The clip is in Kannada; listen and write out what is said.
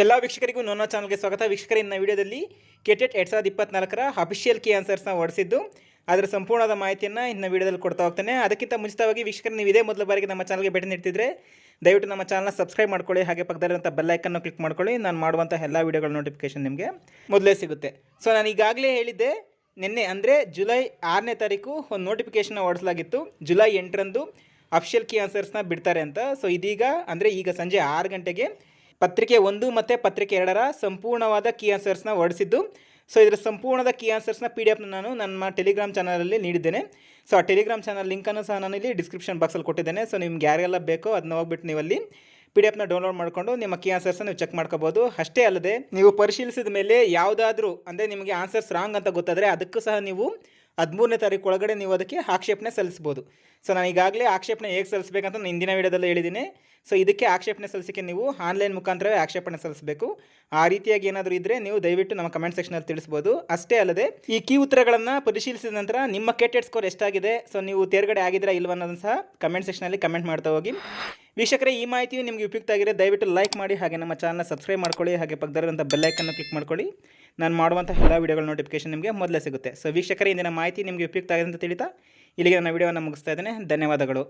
ಎಲ್ಲ ವೀಕ್ಷಕರಿಗೂ ನನ್ನ ಚಾನಲ್ಗೆ ಸ್ವಾಗತ. ವೀಕ್ಷಕರ, ಇನ್ನ ವಿಡಿಯೋದಲ್ಲಿ ಕೆಟೆಟ್ ಎರಡು ಸಾವಿರದ ಇಪ್ಪತ್ತ್ನಾಲ್ಕರ ಅಫಿಷಿಯಲ್ ಕೀ ಆನ್ಸರ್ಸ್ನ ಹೊಡಿಸಿದ್ದು. ಅದರ ಸಂಪೂರ್ಣವಾದ ಮಾಹಿತಿಯನ್ನು ಇನ್ನು ವಿಡಿಯೋದಲ್ಲಿ ಕೊಡ್ತಾ ಹೋಗ್ತೇನೆ. ಅದಕ್ಕಿಂತ ಮುಂಚಿತವಾಗಿ ವೀಕ್ಷಕರು, ನೀವು ಇದೇ ಮೊದಲ ಬಾರಿಗೆ ನಮ್ಮ ಚಾನಲ್ಗೆ ಭೇಟಿ ನೀಡ್ತಿದ್ರೆ, ದಯವಿಟ್ಟು ನಮ್ಮ ಚಾನಲ್ನ ಸಬ್ಸ್ಕ್ರೈಬ್ ಮಾಡ್ಕೊಳ್ಳಿ, ಹಾಗೆ ಪಕ್ಕದಲ್ಲಿರುವಂಥ ಬೆಲ್ಲೈಕನ್ನು ಕ್ಲಿಕ್ ಮಾಡ್ಕೊಳ್ಳಿ. ನಾನು ಮಾಡುವಂಥ ಎಲ್ಲ ವಿಡಿಯೋಗಳ ನೋಟಿಫಿಕೇಶನ್ ನಿಮಗೆ ಮೊದಲೇ ಸಿಗುತ್ತೆ. ಸೊ ನಾನು ಈಗಾಗಲೇ ಹೇಳಿದ್ದೆ, ನಿನ್ನೆ ಅಂದರೆ ಜುಲೈ ಆರನೇ ತಾರೀಕು ಒಂದು ನೋಟಿಫಿಕೇಶನ್ ಹೊಡಿಸಲಾಗಿತ್ತು. ಜುಲೈ ಎಂಟರಂದು ಅಫಿಷಿಯಲ್ ಕೀ ಆನ್ಸರ್ಸ್ನ ಬಿಡ್ತಾರೆ ಅಂತ. ಸೊ ಇದೀಗ ಅಂದರೆ ಈಗ ಸಂಜೆ ಆರು ಗಂಟೆಗೆ ಪತ್ರಿಕೆ ಒಂದು ಮತ್ತು ಪತ್ರಿಕೆ ಎರಡರ ಸಂಪೂರ್ಣವಾದ ಕೀ ಆನ್ಸರ್ಸ್ನ ಹೊರಡಿಸಿದ್ದು. ಸೊ ಇದರ ಸಂಪೂರ್ಣದ ಕೀ ಆನ್ಸರ್ಸ್ನ ಪಿ ಡಿ ಎಫ್ನ ನಾನು ನಮ್ಮ ಟೆಲಿಗ್ರಾಮ್ ಚಾನಲಲ್ಲಿ ನೀಡಿದ್ದೇನೆ. ಸೊ ಆ ಟೆಲಿಗ್ರಾಮ್ ಚಾನಲ್ ಲಿಂಕನ್ನು ಸಹ ನಾನು ಇಲ್ಲಿ ಡಿಸ್ಕ್ರಿಪ್ಷನ್ ಬಾಕ್ಸಲ್ಲಿ ಕೊಟ್ಟಿದ್ದೇನೆ. ಸೊ ನಿಮ್ಗೆ ಯಾರೆಲ್ಲ ಬೇಕೋ ಅದನ್ನ ಹೋಗ್ಬಿಟ್ಟು ನೀವಲ್ಲಿ ಪಿ ಡಿ ಎಫ್ನ ಡೌನ್ಲೋಡ್ ಮಾಡಿಕೊಂಡು ನಿಮ್ಮ ಕೀ ಆನ್ಸರ್ಸ್ನ ನೀವು ಚೆಕ್ ಮಾಡ್ಕೋಬೋದು. ಅಷ್ಟೇ ಅಲ್ಲದೆ, ನೀವು ಪರಿಶೀಲಿಸಿದ ಮೇಲೆ ಯಾವುದಾದ್ರೂ, ಅಂದರೆ ನಿಮಗೆ ಆನ್ಸರ್ಸ್ ರಾಂಗ್ ಅಂತ ಗೊತ್ತಾದರೆ ಅದಕ್ಕೂ ಸಹ ನೀವು ಹದಿಮೂರನೇ ತಾರೀಕು ಒಳಗಡೆ ನೀವು ಅದಕ್ಕೆ ಆಕ್ಷೇಪಣೆ ಸಲ್ಲಿಸ್ಬೋದು. ಸೊ ನಾನು ಈಗಾಗಲೇ ಆಕ್ಷೇಪಣೆ ಹೇಗೆ ಸಲ್ಲಿಸಬೇಕಂತ ನಾನು ಹಿಂದಿನ ವಿಡಿಯೋದಲ್ಲಿ ಹೇಳಿದ್ದೀನಿ. ಸೊ ಇದಕ್ಕೆ ಆಕ್ಷೇಪಣೆ ಸಲ್ಲಿಸಿಕೆ ನೀವು ಆನ್ಲೈನ್ ಮುಖಾಂತರವೇ ಆಕ್ಷೇಪಣೆ ಸಲ್ಲಿಸಬೇಕು. ಆ ರೀತಿಯಾಗಿ ಏನಾದರೂ ಇದ್ದರೆ ನೀವು ದಯವಿಟ್ಟು ನಮ್ಮ ಕಮೆಂಟ್ ಸೆಕ್ಷನಲ್ಲಿ ತಿಳಿಸ್ಬೋದು. ಅಷ್ಟೇ ಅಲ್ಲದೆ, ಈ ಕೀ ಉತ್ತರಗಳನ್ನು ಪರಿಶೀಲಿಸಿದ ನಂತರ ನಿಮ್ಮ ಕೆಟೆಟ್ ಸ್ಕೋರ್ ಎಷ್ಟಾಗಿದೆ? ಸೊ ನೀವು ತೇರ್ಗಡೆ ಆಗಿದ್ದೀರಾ ಇಲ್ವ ಅನ್ನೋದನ್ನು ಸಹ ಕಮೆಂಟ್ ಸೆಕ್ಷನಲ್ಲಿ ಕಮೆಂಟ್ ಮಾಡ್ತಾ ಹೋಗಿ. ವೀಕ್ಷಕರೇ, ಈ ಮಾಹಿತಿಯು ನಿಮಗೆ ಉಪಯುಕ್ತ ಆಗಿದೆ. ದಯವಿಟ್ಟು ಲೈಕ್ ಮಾಡಿ ಹಾಗೆ ನಮ್ಮ ಚಾನಲ್ನ ಸಬ್ಸ್ಕ್ರೈಬ್ ಮಾಡ್ಕೊಳ್ಳಿ, ಹಾಗೆ ಪಕ್ಕದಲ್ಲಿರುವಂಥ ಬೆಲ್ಲೈಕನ್ನು ಕ್ಲಿಕ್ ಮಾಡ್ಕೊಳ್ಳಿ. ನಾನು ಮಾಡುವಂಥ ಎಲ್ಲ ವೀಡಿಯೋಗಳ ನೋಟಿಫಿಕೇಶನ್ ನಿಮಗೆ ಮೊದಲೇ ಸಿಗುತ್ತೆ. ಸೊ ವೀಕ್ಷಕರೇ, ಇಂದಿನ ಮಾಹಿತಿ ನಿಮಗೆ ಉಪಯುಕ್ತ ಆಗಿದೆ ಅಂತ ತಿಳಿತಾ ಇಲ್ಲಿಗೆ ನನ್ನ ವೀಡಿಯೋವನ್ನು ಮುಗಿಸ್ತಾ ಇದ್ದೇನೆ. ಧನ್ಯವಾದಗಳು.